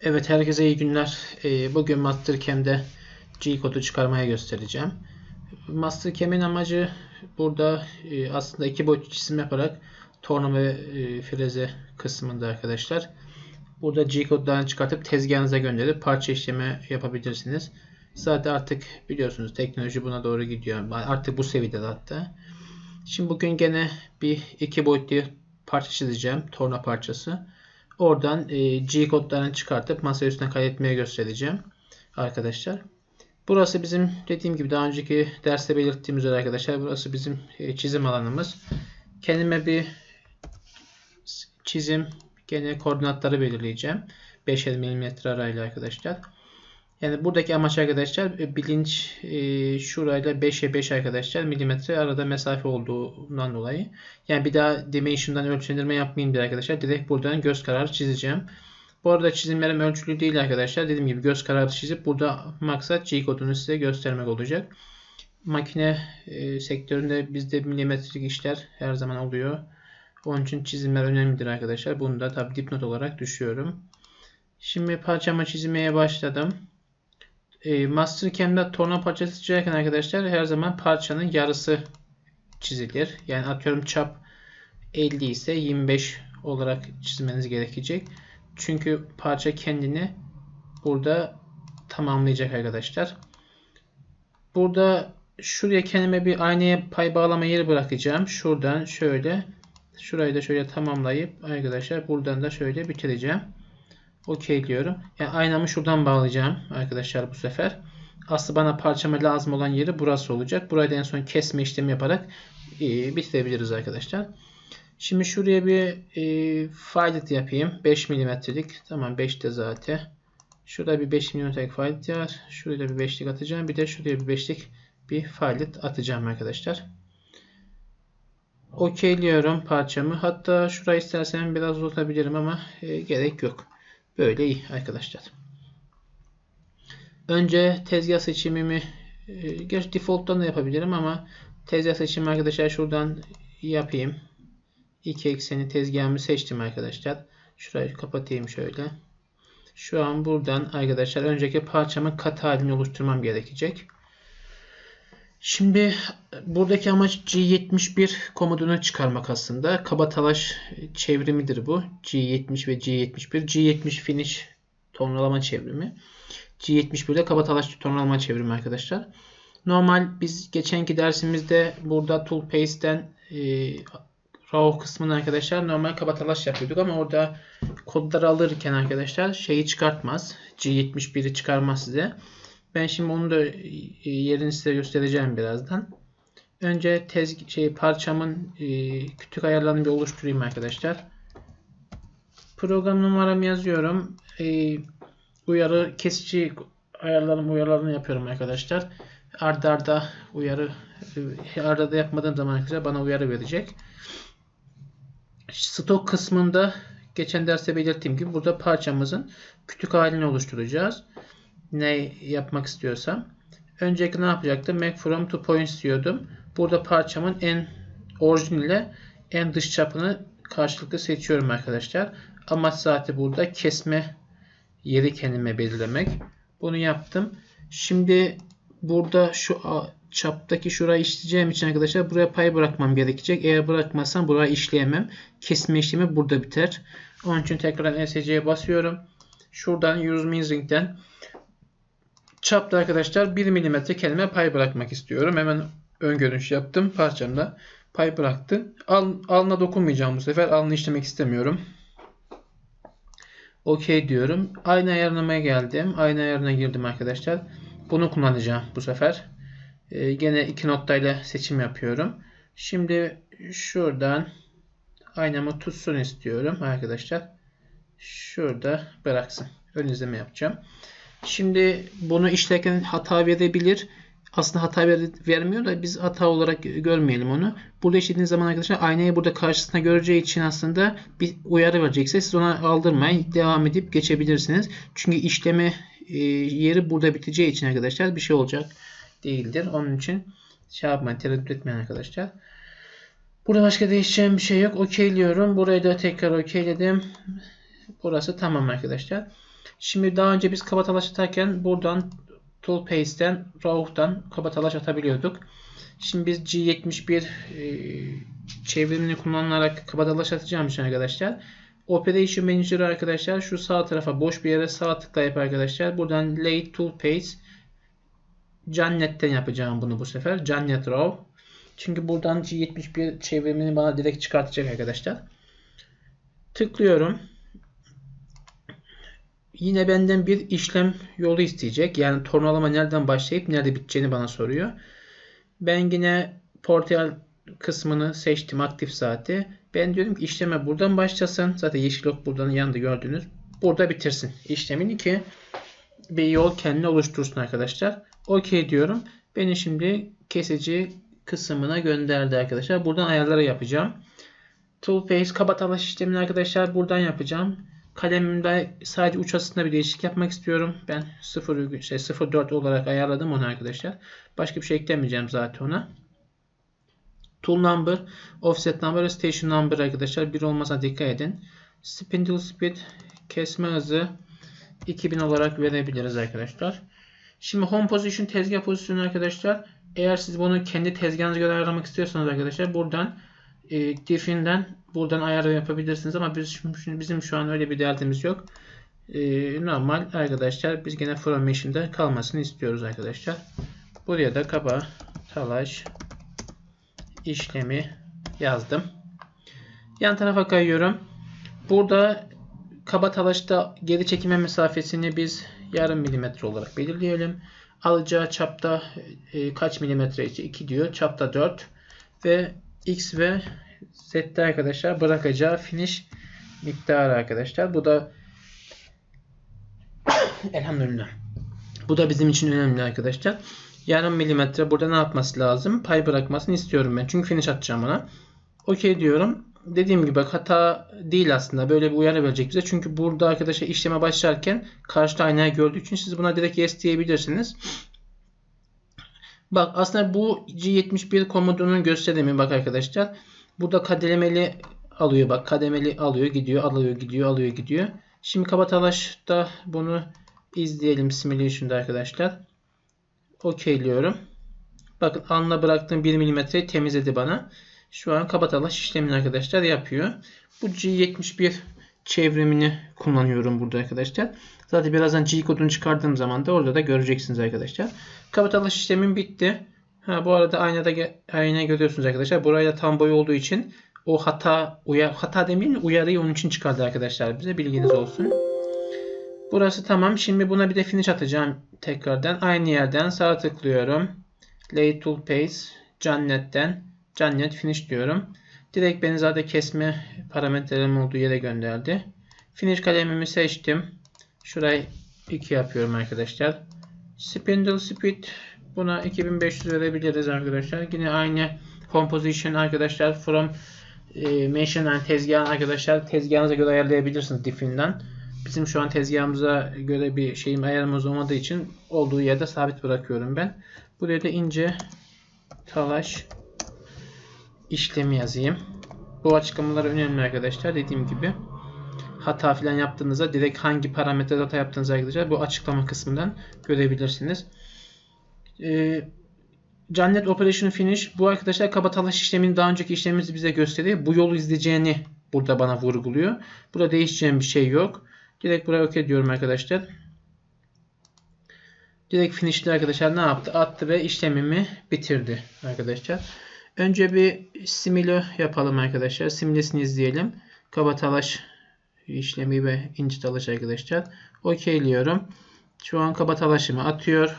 Evet herkese iyi günler. Ee, Bugün Mastercam'de G kodu çıkarmaya göstereceğim. Mastercam'in amacı burada e, aslında iki boyutlu çizim yaparak torna ve e, freze kısmında arkadaşlar. Burada G kodlarını çıkartıp tezgahınıza gönderip parça işlemi yapabilirsiniz. Zaten artık biliyorsunuz teknoloji buna doğru gidiyor. Artık bu seviyede hatta. Şimdi bugün gene bir iki boyutlu parça çizeceğim. Torna parçası. Oradan e, G kodlarını çıkartıp masa üstüne kaydetmeye göstereceğim arkadaşlar. Burası bizim dediğim gibi daha önceki derste belirttiğimiz üzere arkadaşlar. Burası bizim e, çizim alanımız. Kendime bir çizim gene koordinatları belirleyeceğim. 5'er mm arayla arkadaşlar. Yani buradaki amaç arkadaşlar e, bilinç e, şurayla 5'e 5 arkadaşlar milimetre arada mesafe olduğundan dolayı. Yani bir daha dimension'dan ölçülendirme yapmayayım diye arkadaşlar. Direkt buradan göz kararı çizeceğim. Bu arada çizimlerim ölçülü değil arkadaşlar. Dediğim gibi göz kararı çizip burada maksat G kodunu size göstermek olacak. Makine e, sektöründe bizde milimetrelik işler her zaman oluyor. Onun için çizimler önemlidir arkadaşlar. Bunu da tabi dipnot olarak düşüyorum. Şimdi parçama çizmeye başladım. E, Mastercam'da torna parçası çizerken arkadaşlar her zaman parçanın yarısı çizilir. Yani atıyorum çap 50 ise 25 olarak çizmeniz gerekecek. Çünkü parça kendini burada tamamlayacak arkadaşlar. Burada şuraya kendime bir aynaya pay bağlama yeri bırakacağım. Şuradan şöyle şurayı da şöyle tamamlayıp arkadaşlar buradan da şöyle bitireceğim. OK diyorum. Yani aynamı şuradan bağlayacağım arkadaşlar bu sefer. Aslı bana parçama lazım olan yeri burası olacak. Burayı da en son kesme işlemi yaparak e, bitirebiliriz arkadaşlar. Şimdi şuraya bir e, filet yapayım. 5 milimetrelik. Tamam 5 de zaten. Şurada bir 5 milimetrelik filet var. Şuraya bir 5'lik atacağım. Bir de şuraya bir 5'lik bir filet atacağım arkadaşlar. Okeyliyorum parçamı. Hatta şurayı istersen biraz uzatabilirim ama e, gerek yok. Böyle iyi arkadaşlar. Önce tezgah seçimimi e, gerçi default'tan da yapabilirim ama tezgah seçimi arkadaşlar şuradan yapayım. İki ekseni tezgahımı seçtim arkadaşlar. Şurayı kapatayım şöyle. Şu an buradan arkadaşlar önceki parçamın kat halini oluşturmam gerekecek. Şimdi buradaki amaç G71 komutunu çıkarmak aslında. Kaba talaş çevrimidir bu. G70 ve G71. G70 finish tonlama çevrimi. G71 de kaba talaş tonlama çevrimi arkadaşlar. Normal biz geçenki dersimizde burada tool paste'den e, RAW kısmını arkadaşlar normal kaba talaş yapıyorduk ama orada kodları alırken arkadaşlar şeyi çıkartmaz. G71'i çıkarmaz size. Ben şimdi onu da e, yerini size göstereceğim birazdan. Önce tez şey parçamın e, kütük ayarlarını bir oluşturayım arkadaşlar. Program numaramı yazıyorum. E, uyarı kesici ayarlarım uyarılarını yapıyorum arkadaşlar. Arda arda uyarı e, arda yapmadığım zaman arkadaşlar bana uyarı verecek. Stok kısmında geçen derste belirttiğim gibi burada parçamızın kütük halini oluşturacağız ne yapmak istiyorsam. Önceki ne yapacaktım? Make from to points diyordum. Burada parçamın en orijin en dış çapını karşılıklı seçiyorum arkadaşlar. Amaç zaten burada kesme yeri kendime belirlemek. Bunu yaptım. Şimdi burada şu çaptaki şurayı işleyeceğim için arkadaşlar buraya pay bırakmam gerekecek. Eğer bırakmazsam burayı işleyemem. Kesme işlemi burada biter. Onun için tekrar ESC'ye basıyorum. Şuradan use measuring'den Çapta arkadaşlar 1 mm kendime pay bırakmak istiyorum. Hemen ön görünüş yaptım. Parçamda pay bıraktı. Al, alına dokunmayacağım bu sefer. Alını işlemek istemiyorum. OK diyorum. Aynı ayarlamaya geldim. Aynı ayarına girdim arkadaşlar. Bunu kullanacağım bu sefer. Ee, gene iki noktayla seçim yapıyorum. Şimdi şuradan aynamı tutsun istiyorum arkadaşlar. Şurada bıraksın. Ön izleme yapacağım. Şimdi bunu işlerken hata verebilir. Aslında hata ver, vermiyor da biz hata olarak görmeyelim onu. Burada işlediğiniz zaman arkadaşlar aynayı burada karşısında göreceği için aslında bir uyarı verecekse siz ona aldırmayın. Devam edip geçebilirsiniz. Çünkü işleme e, yeri burada biteceği için arkadaşlar bir şey olacak değildir. Onun için şey yapmayın, tereddüt etmeyin arkadaşlar. Burada başka değişeceğim bir şey yok. Okeyliyorum. Burayı da tekrar okeyledim. Burası tamam arkadaşlar. Şimdi daha önce biz kabatalaşırken atarken buradan Tool Paste'den, Raw'dan kabatalaşa atabiliyorduk. Şimdi biz G71 e, çevrimini kullanarak kabatalaşa atacağım için arkadaşlar. Operation Manager arkadaşlar şu sağ tarafa boş bir yere sağ tıklayıp arkadaşlar buradan Lay Tool Paste Cannet'ten yapacağım bunu bu sefer. Cannet Raw. Çünkü buradan G71 çevrimini bana direkt çıkartacak arkadaşlar. Tıklıyorum. Yine benden bir işlem yolu isteyecek. Yani tornalama nereden başlayıp nerede biteceğini bana soruyor. Ben yine portal kısmını seçtim aktif saati. Ben diyorum ki işleme buradan başlasın. Zaten yeşil ok buradan yanında gördünüz. Burada bitirsin işlemini ki bir yol kendine oluştursun arkadaşlar. OK diyorum. Beni şimdi kesici kısmına gönderdi arkadaşlar. Buradan ayarları yapacağım. Toolface kaba talaş işlemini arkadaşlar buradan yapacağım. Kalemimde sadece uç asısında bir değişiklik yapmak istiyorum. Ben 0, şey, 04 olarak ayarladım onu arkadaşlar. Başka bir şey eklemeyeceğim zaten ona. Tool number, offset number station number arkadaşlar. Bir olmasına dikkat edin. Spindle speed, kesme hızı 2000 olarak verebiliriz arkadaşlar. Şimdi home position tezgah pozisyonu arkadaşlar. Eğer siz bunu kendi tezgahınıza göre ayarlamak istiyorsanız arkadaşlar buradan e, diff'inden buradan ayar yapabilirsiniz ama biz şimdi bizim şu an öyle bir derdimiz yok. E, normal arkadaşlar biz gene formation'da kalmasını istiyoruz arkadaşlar. Buraya da kaba talaş işlemi yazdım. Yan tarafa kayıyorum. Burada kaba talaşta geri çekime mesafesini biz yarım milimetre olarak belirleyelim. Alacağı çapta e, kaç milimetre? 2 diyor. Çapta 4 ve X ve Z'de arkadaşlar bırakacağı finish miktarı arkadaşlar. Bu da elhamdülillah. Bu da bizim için önemli arkadaşlar. Yarım milimetre burada ne yapması lazım? Pay bırakmasını istiyorum ben. Çünkü finish atacağım ona. Okey diyorum. Dediğim gibi bak hata değil aslında. Böyle bir uyarı verecek bize. Çünkü burada arkadaşlar işleme başlarken karşıda aynayı gördüğü için siz buna direkt yes diyebilirsiniz. Bak aslında bu G71 komodunun gösterimi bak arkadaşlar. Burada kademeli alıyor bak. Kademeli alıyor gidiyor alıyor gidiyor alıyor gidiyor. Şimdi Kabatalaş'ta bunu izleyelim simulation'da arkadaşlar. Okeyliyorum. Bakın anla bıraktığım 1 mm temizledi bana. Şu an kabatalaş işlemini arkadaşlar yapıyor. Bu G71 çevrimini kullanıyorum burada arkadaşlar. Zaten birazdan G kodunu çıkardığım zaman da orada da göreceksiniz arkadaşlar. Kabatalaş işlemim bitti. Ha, bu arada aynada ayna görüyorsunuz arkadaşlar. Buraya tam boy olduğu için o hata uyar, hata demeyelim uyarıyı onun için çıkardı arkadaşlar bize bilginiz olsun. Burası tamam. Şimdi buna bir de finish atacağım tekrardan. Aynı yerden sağ tıklıyorum. Lay Tool Paste Cannet'ten Cannet Finish diyorum. Direkt beni zaten kesme parametrelerim olduğu yere gönderdi. Finish kalemimi seçtim. Şurayı 2 yapıyorum arkadaşlar. Spindle Speed buna 2500 verebiliriz arkadaşlar. Yine aynı composition arkadaşlar from e, mention and tezgah arkadaşlar tezgahınıza göre ayarlayabilirsiniz diff'inden. Bizim şu an tezgahımıza göre bir şeyim ayarımız olmadığı için olduğu yerde sabit bırakıyorum ben. Buraya da ince talaş işlemi yazayım. Bu açıklamalar önemli arkadaşlar. Dediğim gibi hata falan yaptığınızda direkt hangi parametre hata yaptığınızı arkadaşlar bu açıklama kısmından görebilirsiniz. Ee, Cannet Operation Finish bu arkadaşlar kabatalaş işlemini daha önceki işlemimizi bize gösteriyor. Bu yolu izleyeceğini burada bana vurguluyor. Burada değişeceğim bir şey yok. Direkt buraya OK diyorum arkadaşlar. Direkt finishli arkadaşlar ne yaptı? Attı ve işlemimi bitirdi arkadaşlar. Önce bir simüle yapalım arkadaşlar. Simülesini izleyelim. Kaba talaş işlemi ve inci talaş arkadaşlar. Okeyliyorum. Şu an kaba talaşımı atıyor.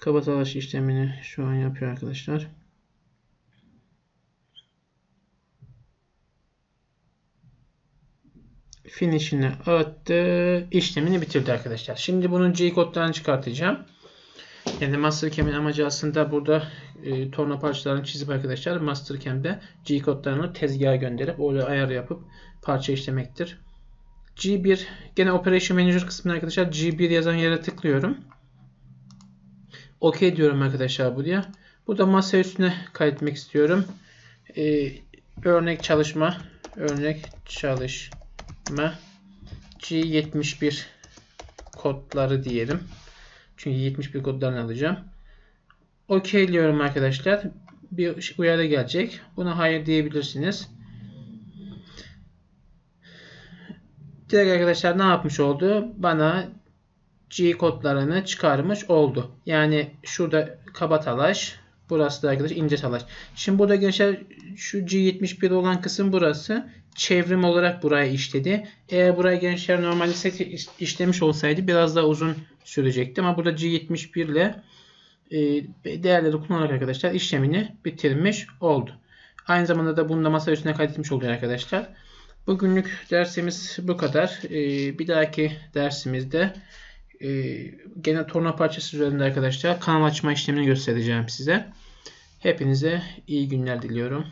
Kaba talaş işlemini şu an yapıyor arkadaşlar. finish'ini attı. işlemini bitirdi arkadaşlar. Şimdi bunun G kodlarını çıkartacağım. Yani Mastercam'in amacı aslında burada e, torna parçalarını çizip arkadaşlar Mastercam'de G kodlarını tezgaha gönderip orada ayar yapıp parça işlemektir. G1 gene Operation Manager kısmına arkadaşlar G1 yazan yere tıklıyorum. OK diyorum arkadaşlar buraya. Burada masa üstüne kaydetmek istiyorum. Ee, örnek çalışma örnek çalışma G71 kodları diyelim. Çünkü 71 kodlarını alacağım. OK diyorum arkadaşlar. Bir uyarı gelecek. Buna hayır diyebilirsiniz. Direkt arkadaşlar ne yapmış oldu? Bana G kodlarını çıkarmış oldu. Yani şurada kaba talaş. Burası da arkadaş ince talaş. Şimdi burada gençler şu G71 olan kısım burası. Çevrim olarak buraya işledi. Eğer buraya gençler normalde set işlemiş olsaydı biraz daha uzun sürecekti. Ama burada G71 ile e, değerleri kullanarak arkadaşlar işlemini bitirmiş oldu. Aynı zamanda da bunu da masa üstüne kaydetmiş oluyor arkadaşlar. Bugünlük dersimiz bu kadar. E, bir dahaki dersimizde e, gene torna parçası üzerinde arkadaşlar kanal açma işlemini göstereceğim size. Hepinize iyi günler diliyorum.